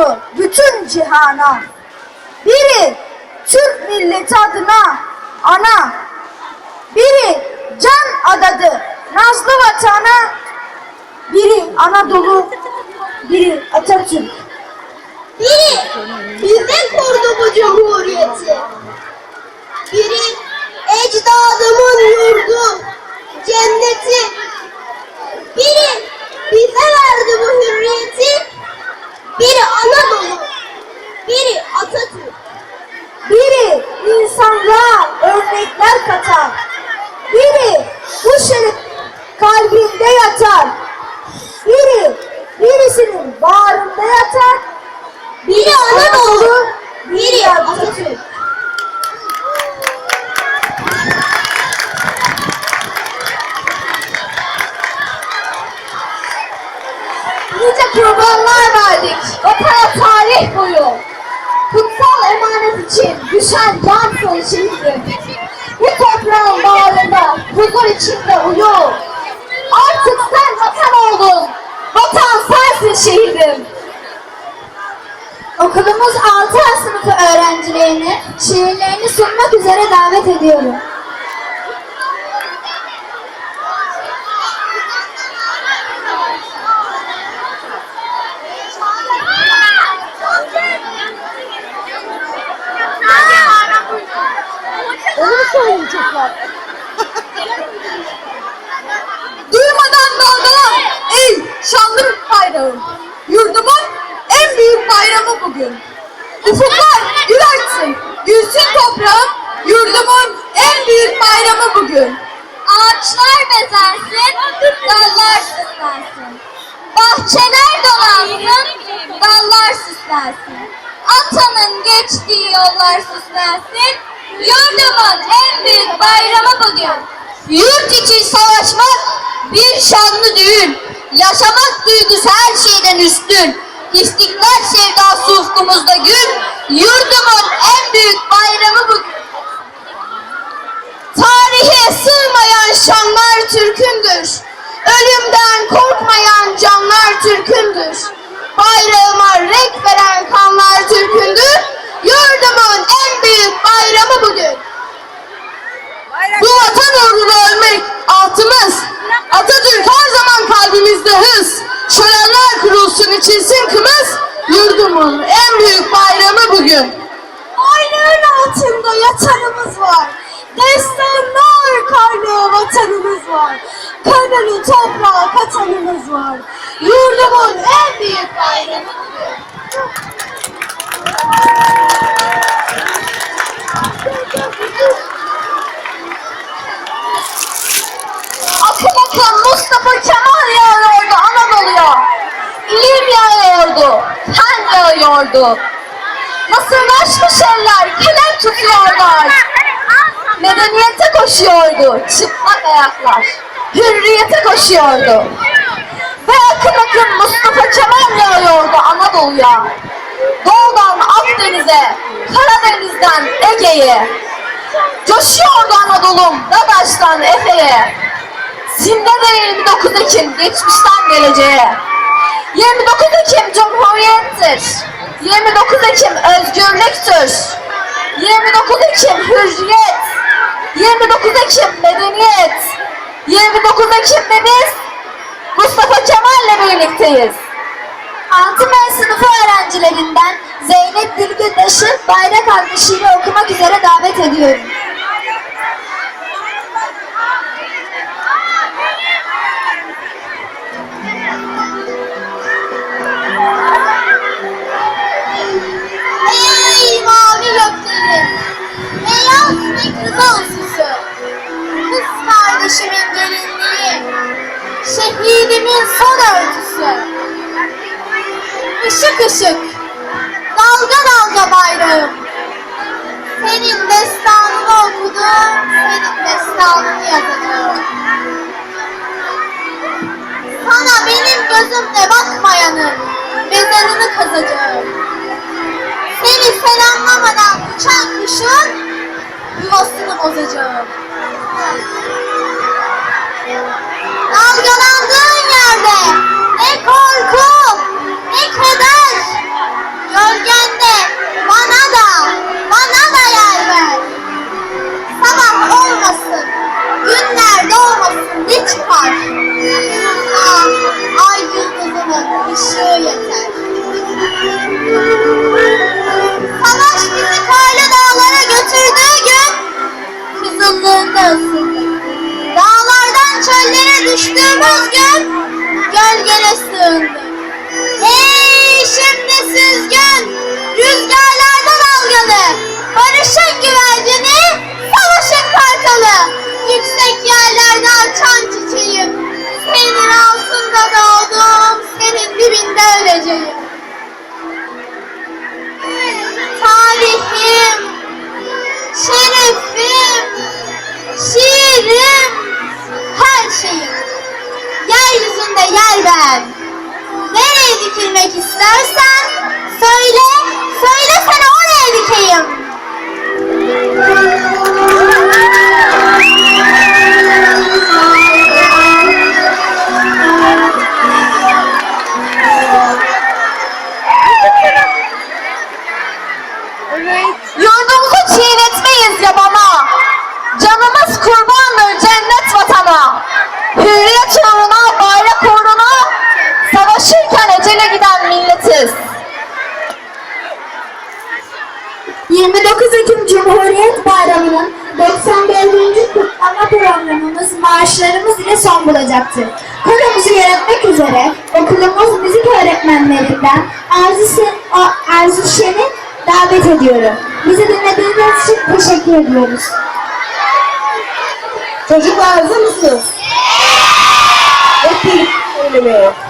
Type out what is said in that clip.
oldu bütün cihana. Biri Türk milleti adına ana, biri can adadı nazlı vatana, biri Anadolu, biri Atatürk. Biri bizden korudu bu cumhuriyeti. Biri ecdadımın yurdu, cenneti. Biri bize verdi bu hürriyeti. Biri Anadolu, biri Atatürk. Biri insanlığa örnekler katar. Biri bu şeref kalbinde yatar. Biri birisinin bağrında yatar. Biri Anadolu, biri Atatürk. Nice kurbanlar verdik. Vatana tarih boyu. Kutsal emanet için düşen can sonuçuydu. Bu toprağın bağrında huzur içinde uyu. Oldun. Vatan sensin şehidim. Okulumuz 6 sınıfı öğrencilerini şiirlerini sunmak üzere davet ediyorum. Onu söyleyecekler. Durmadan dalgalan ey şanlı bayrağım. Yurdumun en büyük bugün. Ufuklar gül açsın, gülsün toprağım. Yurdumun en büyük bayramı bugün. Ağaçlar bezensin, dallar süslensin. Bahçeler dolansın, dallar süslensin. Atanın geçtiği yollar süslensin. Yurdumun en büyük bayramı bugün. Yurt için savaşmak bir şanlı düğün. Yaşamak duygusu her şeyden üstün. İstiklal sevdası ufkumuzda gül. Yurdumun en büyük bayramı bu. Tarihe sığmayan şanlar Türk'ündür. Ölümden korkmayan canlar Türk'ündür. Bayrağıma renk veren kanlar Türk'ündür. Yurdumun en büyük bayramı bugün. Bu vatan uğruna ölmek altımız. Atatürk her zaman kalbimizde hız. Şölenler kurulsun içilsin kımız. Yurdumun en büyük bayramı bugün. Bayrağın altında yatanımız var. Destanlar kaynağı vatanımız var. Kanını toprağa katanımız var. Yurdumun en büyük bayramı bugün. Akın akın Mustafa Kemal yağıyordu Anadolu'ya. İlim yağıyordu, fen yağıyordu. Nasırlaşmış eller kelem tutuyorlar. Medeniyete koşuyordu çıplak ayaklar. Hürriyete koşuyordu. Ve akın akın Mustafa Kemal yağıyordu Anadolu'ya. Doğudan Akdeniz'e, Karadeniz'den Ege'ye. Coşuyordu Anadolu'm Dadaş'tan Efe'ye. Zinde de 29 Ekim geçmişten geleceğe. 29 Ekim Cumhuriyettir. 29 Ekim özgürlüktür. 29 Ekim hürriyet. 29 Ekim medeniyet. 29 Ekim'de biz Mustafa Kemal'le birlikteyiz. 6 B sınıfı öğrencilerinden Zeynep Dilgündaş'ı bayrak adlı okumak üzere davet ediyorum. Işık ışık, dalga dalga bayrağım. Senin destanını okudum, senin destanını yazacağım. Sana benim gözümle bakmayanın mezarını kazacağım. Seni selamlamadan uçan kuşun yuvasını bozacağım. Yer ver. Nereye dikilmek istersen söyle, söylesene oraya dikeyim. Son bulacaktır. Konumuzu yönetmek üzere okulumuz müzik öğretmenlerinden Arzu, Şen'i davet ediyorum. Bizi dinlediğiniz için teşekkür ediyoruz. Çocuklar hazır mısınız? Hep birlikte.